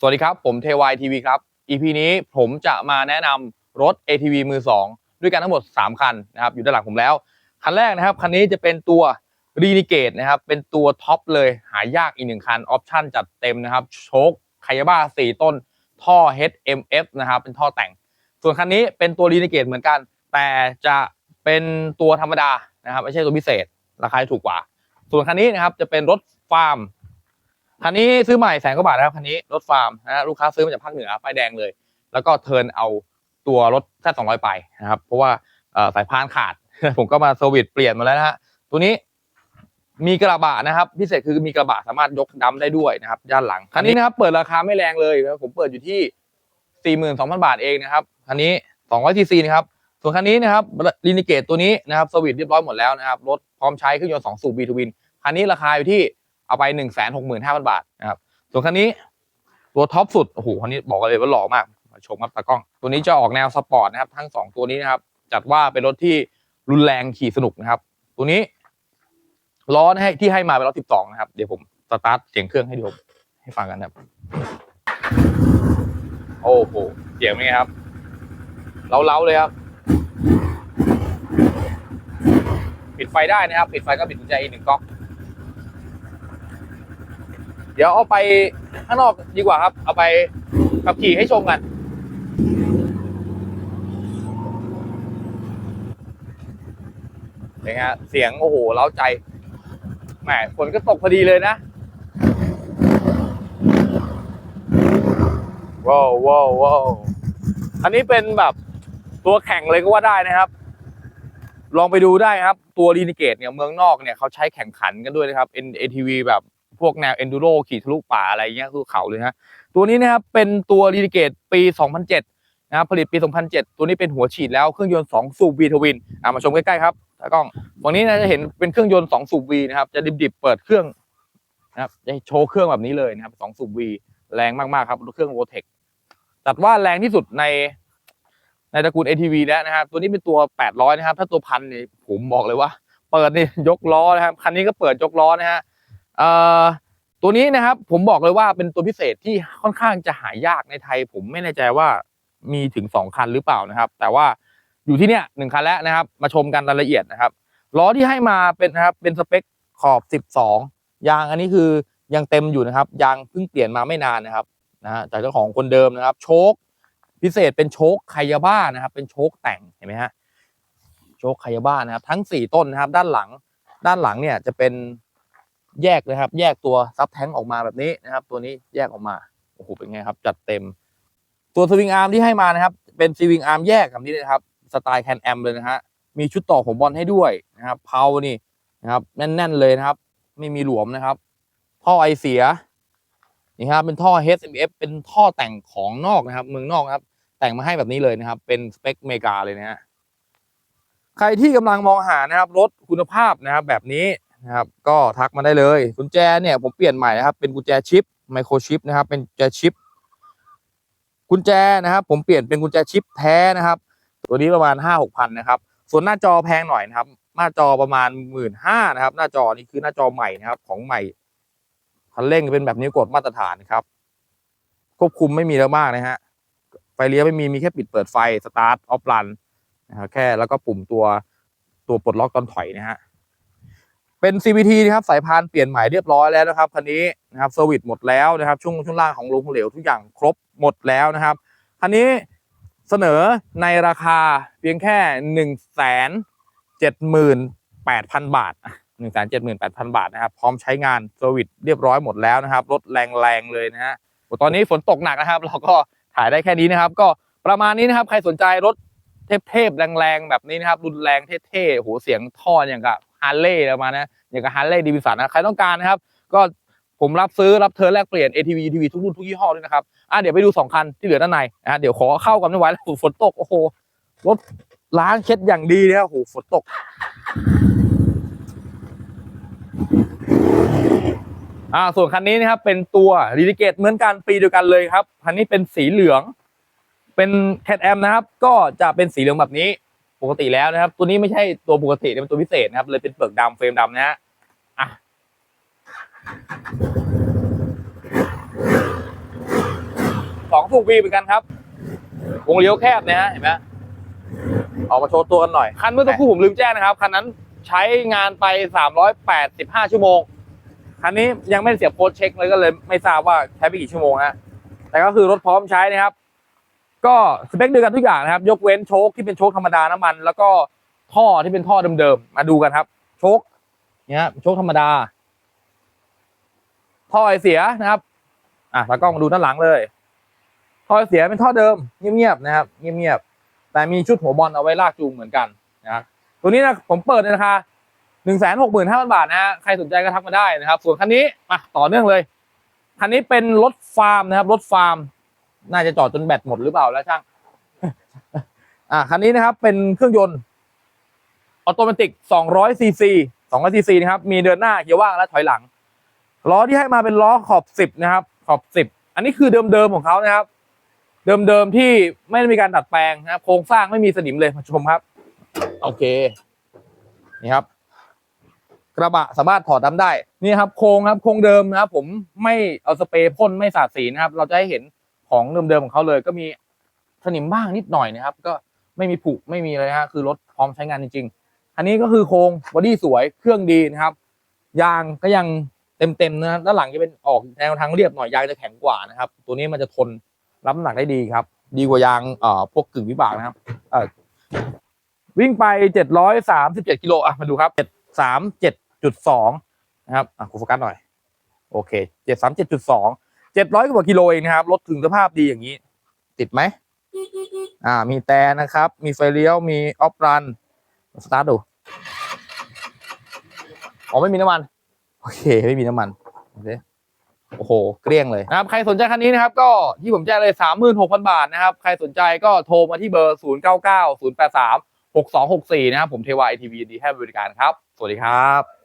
สวัสดีครับ ผมเทวายทีวีครับ EP นี้ผมจะมาแนะนำรถ ATV มือ 2 ด้วยกันทั้งหมด 3 คันนะครับ อยู่ด้านหลังผมแล้ว คันแรกนะครับ คันนี้จะเป็นตัว r e n e g a t e นะครับ เป็นตัวท็อปเลยหายากอีกหนึ่งคัน ออปชั่นจัดเต็มนะครับ โชคคายาบ้า 4 ต้น ท่อ HMF นะครับ เป็นท่อแต่ง ส่วนคันนี้เป็นตัว r e n e g a t e เหมือนกัน แต่จะเป็นตัวธรรมดานะครับ ไม่ใช่ตัวพิเศษ ราคาถูกกว่า ส่วนคันนี้นะครับจะเป็นรถฟาร์ม คันนี้ซื้อใหม่แสนกว่าบาทนะครับคันนี้รถฟาร์มนะลูกค้าซื้อมาจากภาคเหนือป้ายแดงเลย แล้วก็เทิร์นเอาตัวรถแค่สองร้อยไปนะครับเพราะว่าสายพานขาด ผมก็มาเซอร์วิสเปลี่ยนมาแล้วนะฮะตัวนี้มีกระบะนะครับ พิเศษคือมีกระบะสามารถยกดัมได้ด้วยนะครับด้านหลังคันนี้นะครับเปิดราคาไม่แรงเลยผมเปิดอยู่ที่สี่หมื่นสองพันบาทเองนะครับคันนี้สองร้อยซีซีนะครับส่วนคันนี้นะครับลีนิเกตตัวนี้นะครับสวิตเรียบร้อยหมดแล้วนะครับรถพร้อมใช้เครื่องยนต์สองสูบบีทวินคันนี้ราคาอยู่ที่ เอาไปหนึ่งแสนหกหมื่นห้าพันบาทนะครับส่วนคันนี้ตัวท็อปสุดโอ้โหคันนี้บอกเลยว่าหล่อมากมาชมครับตากล้อง ตัวนี้จะออกแนวสปอร์ตนะครับ ทั้งสองตัวนี้นะครับ จัดว่าเป็นรถที่รุนแรงขี่สนุกนะครับ ตัวนี้ล้อให้ที่ให้มาเป็นล้อสิบสองนะครับ เดี๋ยวผมสตาร์ทเสียงเครื่องให้ดูให้ฟังกันครับ โอ้โหเสียงเป็นไงครับเล้าๆเลยครับ ปิดไฟได้นะครับ ปิดไฟก็ปิดกุญแจอีกหนึ่งก๊อก เดี๋ยวเอาไปข้างนอกดีกว่าครับ เอาไปขับขี่ให้ชมกันเนี่ยฮะเสียงโอ้โหเล้าใจแหมฝนก็ตกพอดีเลยนะว้าวว้าวว้าวอันนี้เป็นแบบตัวแข่งเลยก็ว่าได้นะครับ ลองไปดูได้ครับ ตัวรีนิเกตเนี่ยเมืองนอกเนี่ยเขาใช้แข่งขันกันด้วยนะครับ ATV แบบ พวกแนว enduro ขี่ทะลุป่าอะไรเงี้ยคือเขาเลยฮะตัวนี้นะครับเป็นตัวรีนิเกตปี 2007นะครับผลิตปี 2007 ตัวนี้เป็นหัวฉีดแล้วเครื่องยนต์2สูบ V ทวินอะมาชมใกล้ๆครับตากล้องฝั่งนี้นะจะเห็นเป็นเครื่องยนต์2สูบ V นะครับจะดิบๆเปิดเครื่องนะครับจะโชว์เครื่องแบบนี้เลยนะครับ2สูบ V แรงมากๆครับเครื่องโวเทคจัดว่าแรงที่สุดในในตระกูล ATV แล้วนะครับ ตัวนี้เป็นตัว 800 นะครับ ถ้าตัวพันนี่ผมบอกเลยว่า เปิดนี่ยกล้อนะครับ คันนี้ก็เปิดยกล้อนะฮะ ตัวนี้นะครับผมบอกเลยว่าเป็นตัวพิเศษที่ค่อนข้างจะหายากในไทย ผมไม่แน่ใจว่ามีถึง 2 คันหรือเปล่านะครับ แต่ว่าอยู่ที่เนี่ยหนึ่งคันแล้วนะครับ มาชมกันรายละเอียดนะครับล้อที่ให้มาเป็นนะครับเป็นสเปคขอบ 12 ยางอันนี้คือยังเต็มอยู่นะครับ ยางเพิ่งเปลี่ยนมาไม่นานนะครับนะฮะจากเจ้าของคนเดิมนะครับ โชคพิเศษเป็นโชคไคยาบ้านะครับ เป็นโชคแต่งเห็นไหมฮะโชคไคยาบ้านะครับ ทั้งสี่ต้นนะครับ ด้านหลัง ด้านหลังเนี่ยจะเป็น แยกเลยครับ แยกตัวซับแท้งออกมาแบบนี้นะครับ ตัวนี้แยกออกมาโอ้โหเป็นไงครับ จัดเต็ม ตัวสวิงอาร์มที่ให้มานะครับ เป็นสวิงอาร์มแยกแบบนี้เลยนะครับสไตล์แคนแอมเลยนะฮะมีชุดต่อของบอลให้ด้วยนะครับเพานี่นะครับ แน่นๆเลยนะครับ ไม่มีหลวมนะครับ ท่อไอเสียนี่ครับเป็นท่อ HMF เป็นท่อแต่งของนอกนะครับ เมืองนอกครับ แต่งมาให้แบบนี้เลยนะครับ เป็นสเปคเมกาเลยนะฮะใครที่กำลังมองหานะครับรถคุณภาพนะครับแบบนี้ นะครับ ก็ทักมาได้เลยกุญแจเนี่ยผมเปลี่ยนใหม่นะครับ เป็นกุญแจชิปไมโครชิปนะครับ เป็นกุญแจชิปกุญแจนะครับ ผมเปลี่ยนเป็นกุญแจชิปแท้นะครับ ตัวนี้ประมาณห้าหกพันนะครับ ส่วนหน้าจอแพงหน่อยนะครับ หน้าจอประมาณหมื่นห้านะครับ หน้าจอนี่คือหน้าจอใหม่นะครับ ของใหม่คันเร่งเป็นแบบนิ้วกดมาตรฐานครับ ควบคุมไม่มีแล้วมากนะฮะไฟเลี้ยวไม่มีมีแค่ปิดเปิดไฟสตาร์ทออฟรันนะครับแค่แล้วก็ปุ่มตัวตัวปลดล็อกตอนถอยนะฮะ เป็น CVT นะครับสายพานเปลี่ยนใหม่เรียบร้อยแล้วนะครับคันนี้นะครับเซอร์วิสหมดแล้วนะครับช่วงช่วงล่างของลงเหลวทุกอย่างครบหมดแล้วนะครับคันนี้เสนอในราคาเพียงแค่หนึ่งแสนเจ็ดหมื่นแปดพันบาทหนึ่งแสนเจ็ดหมื่นแปดพันบาทนะครับพร้อมใช้งานเซอร์วิสเรียบร้อยหมดแล้วนะครับรถแรงๆเลยนะฮะตอนนี้ฝนตกหนักนะครับ เราก็ถ่ายได้แค่นี้นะครับ ก็ประมาณนี้นะครับใครสนใจรถเทพๆแรงๆแบบนี้นะครับรุนแรงเท่ๆโหเสียงท่ออย่างกับ ฮาร์เลย์ประมาณนะอย่างกับฮาร์เลย์ดีวิสันนะใครต้องการนะครับ ก็ผมรับซื้อรับเทิร์นแลกเปลี่ยน ATV UTV ทุกรุ่นทุกยี่ห้อด้วยนะครับอะเดี๋ยวไปดูสองคันที่เหลือด้านในนะฮะเดี๋ยวขอเข้ากันไม่ไหวแล้วฝนตกโอ้โหรถล้างเช็ดอย่างดีนะโอ้โหฝนตกอ่าส่วนคันนี้นะครับเป็นตัวรีดิเกตเหมือนกันปีเดียวกันเลยครับคันนี้เป็นสีเหลือง เป็นแคทแอมนะครับ ก็จะเป็นสีเหลืองแบบนี้ ปกติแล้วนะครับ ตัวนี้ไม่ใช่ตัวปกติเป็นตัวพิเศษนะครับ เลยเป็นเปลือกดำเฟรมดำนะฮะอะสองสูบวีเหมือนกันครับวงเลี้ยวแคบนะฮะเห็นไหมออกมาโชว์ตัวกันหน่อย คันเมื่อสักครู่ผมลืมแจ้งนะครับ คันนั้นใช้งานไป 385 ชั่วโมง คันนี้ยังไม่เสียบโค้ดเช็คเลยก็เลยไม่ทราบว่าใช้ไปกี่ชั่วโมงฮะแต่ก็คือรถพร้อมใช้นะครับ ก็สเปคเดียวกันทุกอย่างนะครับ ยกเว้นโชคที่เป็นโชคธรรมดาน้ำมัน แล้วก็ท่อที่เป็นท่อเดิมๆมาดูกันครับ โชคเนี่ยโชคธรรมดา ท่อไอเสียนะครับ อะตากล้องมาดูด้านหลังเลย ท่อไอเสียเป็นท่อเดิมเงียบๆนะครับเงียบๆแต่มีชุดหัวบอลเอาไว้ลากจูงเหมือนกันนะตัวนี้นะผมเปิดในราคาหนึ่งแสนหกหมื่นห้าพันบาทนะฮะใครสนใจก็ทักมาได้นะครับ ส่วนคันนี้มาต่อเนื่องเลยคันนี้เป็นรถฟาร์มนะครับรถฟาร์ม น่าจะจอดจนแบตหมดหรือเปล่าแล้วช่าง อะคันนี้นะครับ เป็นเครื่องยนต์ออโตเมติก200ซีซี200ซีซีนะครับ มีเดินหน้าเกียร์ว่างและถอยหลัง ล้อที่ให้มาเป็นล้อขอบ 10 นะครับ ขอบ 10 อันนี้คือเดิมๆของเขานะครับ เดิมๆที่ไม่ได้มีการดัดแปลงนะครับ โครงสร้างไม่มีสนิมเลยมาชมครับ โอเค นี่ครับ กระบะสามารถถอดดำได้ นี่ครับ โครงครับ โครงเดิมนะครับ ผมไม่เอาสเปรย์พ่นไม่สาดสีนะครับ เราจะให้เห็น ของเดิมๆของเขาเลย ก็มีสนิมบ้างนิดหน่อยนะครับ ก็ไม่มีผุไม่มีเลยนะฮะคือรถพร้อมใช้งานจริงๆ อันนี้ก็คือโครงบอดี้สวยเครื่องดีนะครับ ยางก็ยังเต็มๆนะด้านหลังจะเป็นออกแนวทางเรียบหน่อยยางจะแข็งกว่านะครับ ตัวนี้มันจะทนรับน้ำหนักได้ดีครับ ดีกว่ายางเอ่อพวกกึ่งวิบากนะครับเอ่อวิ่งไปเจ็ดร้อยสามสิบเจ็ดกิโลอะมาดูครับเจ็ดสามเจ็ดจุดสองนะครับอะคุณโฟกัสหน่อย โอเคเจ็ดสามเจ็ดจุดสอง เจ็ดร้อยกว่ากิโลเองนะครับรถถึงสภาพดีอย่างนี้ ติดไหมอ่า มีแต่นะครับ มีไฟเลี้ยว มีออฟรัน สตาร์ทดู อ๋อ ไม่มีน้ำมัน โอเค ไม่มีน้ำมัน โอเคโอ้โห เกลี้ยงเลยนะครับ ใครสนใจคันนี้นะครับ ก็ที่ผมแจ้งเลยสามหมื่นหกพันบาทนะครับ ใครสนใจก็โทรมาที่เบอร์ศูนย์เก้าเก้าศูนย์แปดสามหกสองหกสี่นะครับ ผมเทวาไอทีวีดีให้บริการครับ สวัสดีครับ